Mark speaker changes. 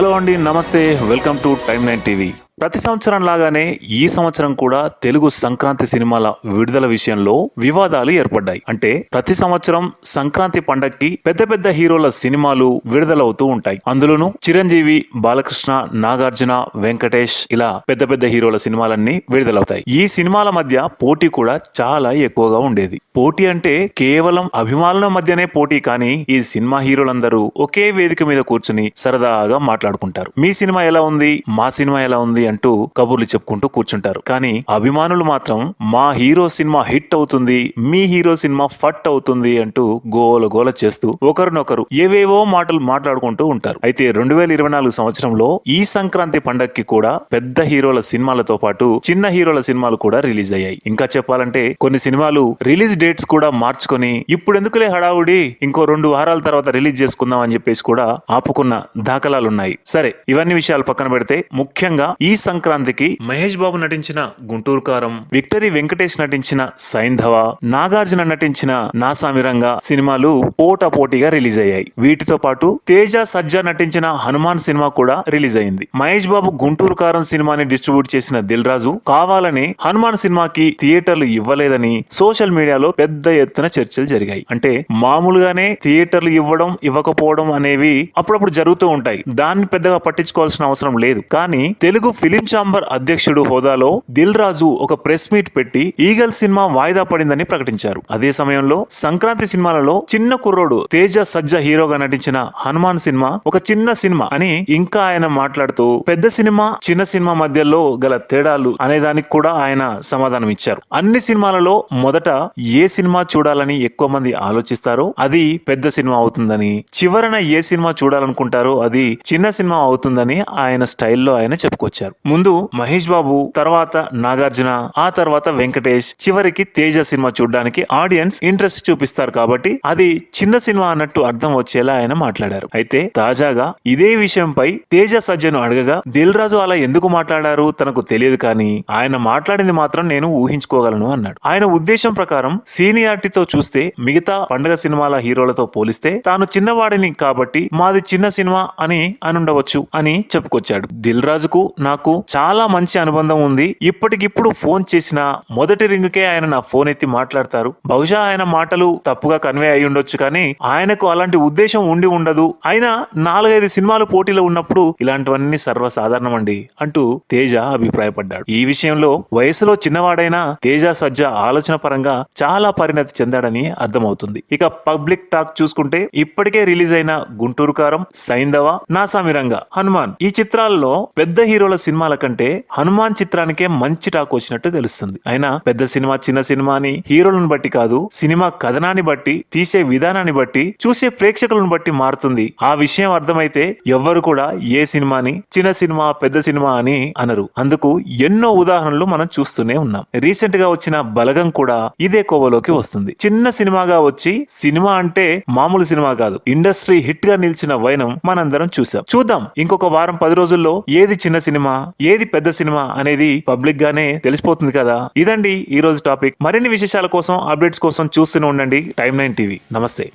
Speaker 1: Hello అండి నమస్తే welcome to time nine TV. ప్రతి సంవత్సరం లాగానే ఈ సంవత్సరం కూడా తెలుగు సంక్రాంతి సినిమాల విడుదల విషయంలో వివాదాలు ఏర్పడ్డాయి. అంటే ప్రతి సంవత్సరం సంక్రాంతి పండక్కి పెద్ద పెద్ద హీరోల సినిమాలు విడుదలవుతూ ఉంటాయి. అందులోనూ చిరంజీవి బాలకృష్ణ నాగార్జున వెంకటేష్ ఇలా పెద్ద పెద్ద హీరోల సినిమాలన్నీ విడుదలవుతాయి. ఈ సినిమాల మధ్య పోటీ కూడా చాలా ఎక్కువగా ఉండేది. పోటీ అంటే కేవలం అభిమానుల మధ్యనే పోటీ కానీ ఈ సినిమా హీరోలందరూ ఒకే వేదిక మీద కూర్చుని సరదాగా మాట్లాడుకుంటారు. మీ సినిమా ఎలా ఉంది? మా సినిమా ఎలా ఉంది? అంటూ కబుర్లు చెప్పుకుంటూ కూర్చుంటారు. కానీ అభిమానులు మాత్రం మా హీరో సినిమా హిట్ అవుతుంది మీ హీరో సినిమా ఫట్ అవుతుంది అంటూ గోల గోల చేస్తూ ఒకరినొకరు ఏవేవో మాటలు మాట్లాడుకుంటూ ఉంటారు. అయితే రెండు వేల ఇరవై నాలుగు సంవత్సరంలో ఈ సంక్రాంతి పండక్కి కూడా పెద్ద హీరోల సినిమాలతో పాటు చిన్న హీరోల సినిమాలు కూడా రిలీజ్ అయ్యాయి. ఇంకా చెప్పాలంటే కొన్ని సినిమాలు రిలీజ్ డేట్స్ కూడా మార్చుకొని ఇప్పుడు ఎందుకులే హడావుడి ఇంకో రెండు వారాల తర్వాత రిలీజ్ చేసుకుందాం అని చెప్పేసి కూడా ఆపుకున్న దాఖలాలున్నాయి. సరే ఇవన్నీ విషయాలు పక్కన పెడితే ముఖ్యంగా ఈ సంక్రాంతికి మహేష్ బాబు నటించిన గుంటూరు కారం విక్టరీ వెంకటేష్ నటించిన సైంధవ నాగార్జున నటించిన నాసామిరంగా సినిమాలు పోటా పోటీగా రిలీజ్ అయ్యాయి. వీటితో పాటు తేజ సజ్జా నటించిన హనుమాన్ సినిమా కూడా రిలీజ్ అయింది. మహేష్ బాబు గుంటూరు కారం సినిమాని డిస్ట్రిబ్యూట్ చేసిన దిల్ రాజు కావాలని హనుమాన్ సినిమాకి థియేటర్లు ఇవ్వలేదని సోషల్ మీడియాలో పెద్ద ఎత్తున చర్చలు జరిగాయి. అంటే మామూలుగానే థియేటర్లు ఇవ్వడం ఇవ్వకపోవడం అనేవి అప్పుడప్పుడు జరుగుతూ ఉంటాయి. దాన్ని పెద్దగా పట్టించుకోవాల్సిన అవసరం లేదు. కానీ తెలుగు ఫిలిం ఛాంబర్ అధ్యక్షుడు హోదాలో దిల్ రాజు ఒక ప్రెస్ మీట్ పెట్టి ఈగల్ సినిమా వాయిదా పడిందని ప్రకటించారు. అదే సమయంలో సంక్రాంతి సినిమాలలో చిన్న కుర్రోడు తేజ సజ్జ హీరోగా నటించిన హనుమాన్ సినిమా ఒక చిన్న సినిమా అని ఇంకా ఆయన మాట్లాడుతూ పెద్ద సినిమా చిన్న సినిమా మధ్యలో గల తేడాలు అనే దానికి కూడా ఆయన సమాధానం ఇచ్చారు. అన్ని సినిమాలలో మొదట ఏ సినిమా చూడాలని ఎక్కువ మంది ఆలోచిస్తారో అది పెద్ద సినిమా అవుతుందని చివరన ఏ సినిమా చూడాలనుకుంటారో అది చిన్న సినిమా అవుతుందని ఆయన స్టైల్లో ఆయన చెప్పుకొచ్చారు. ముందు మహేష్ బాబు తర్వాత నాగార్జున ఆ తర్వాత వెంకటేష్. చివరికి తేజ సినిమా చూడడానికి ఆడియన్స్ ఇంట్రెస్ట్ చూపిస్తారు కాబట్టి అది చిన్న సినిమా అన్నట్టు అర్థం వచ్చేలా ఆయన మాట్లాడారు. అయితే తాజాగా ఇదే విషయంపై తేజ సజ్జను అడగగా దిల్ రాజు అలా ఎందుకు మాట్లాడారు? తనకు తెలియదు కానీ ఆయన మాట్లాడింది మాత్రం నేను ఊహించుకోగలను అన్నాడు. ఆయన ఉద్దేశం ప్రకారం సీనియారిటీతో చూస్తే మిగతా పండగ సినిమాల హీరోలతో పోలిస్తే తాను చిన్నవాడిని కాబట్టి మాది చిన్న సినిమా అని అనుండవచ్చు అని చెప్పుకొచ్చాడు. దిల్ రాజుకు నాకు చాలా మంచి అనుబంధం ఉంది. ఇప్పటికిప్పుడు ఫోన్ చేసిన మొదటి రింగ్కే ఆయన నా ఫోన్ ఎత్తి మాట్లాడతారు. బహుశా ఆయన మాటలు తప్పుగా కన్వే అయి ఉండొచ్చు కానీ ఆయనకు అలాంటి ఉద్దేశం ఉండి ఉండదు. అయినా నాలుగైదు సినిమాలు పోటీలో ఉన్నప్పుడు ఇలాంటివన్నీ సర్వసాధారణం అండి అంటూ తేజ అభిప్రాయపడ్డాడు. ఈ విషయంలో వయసులో చిన్నవాడైనా తేజ సజ్జ ఆలోచన పరంగా చాలా పరిణతి చెందాడని అర్థమవుతుంది. ఇక పబ్లిక్ టాక్ చూసుకుంటే ఇప్పటికే రిలీజ్ అయిన గుంటూరు కారం సైంధవ నాసామిరంగా హనుమాన్ ఈ చిత్రాల్లో పెద్ద హీరోల సినిమాల కంటే హనుమాన్ చిత్రానికే మంచి టాక్ వచ్చినట్టు తెలుస్తుంది. అయినా పెద్ద సినిమా చిన్న సినిమా అని హీరోలను బట్టి కాదు సినిమా కథనాన్ని బట్టి తీసే విధానాన్ని బట్టి చూసే ప్రేక్షకులను బట్టి మారుతుంది. ఆ విషయం అర్థమైతే ఎవ్వరు కూడా ఏ సినిమాని చిన్న సినిమా పెద్ద సినిమా అని అనరు. అందుకు ఎన్నో ఉదాహరణలు మనం చూస్తూనే ఉన్నాం. రీసెంట్గా వచ్చిన బలగం కూడా ఇదే కోవలోకి వస్తుంది. చిన్న సినిమాగా వచ్చి సినిమా అంటే మామూలు సినిమా కాదు. ఇండస్ట్రీ హిట్గా నిలిచిన వైనం మనందరం చూసాం. చూద్దాం. ఇంకొక వారం పది రోజుల్లో ఏది చిన్న సినిమా? ఏది పెద్ద సినిమా అనేది పబ్లిక్ గానే తెలిసిపోతుంది కదా? ఇదండి ఈ రోజు టాపిక్. మరిన్ని విశేషాల కోసం అప్డేట్స్ కోసం చూస్తూనే ఉండండి. Time nine TV. నమస్తే.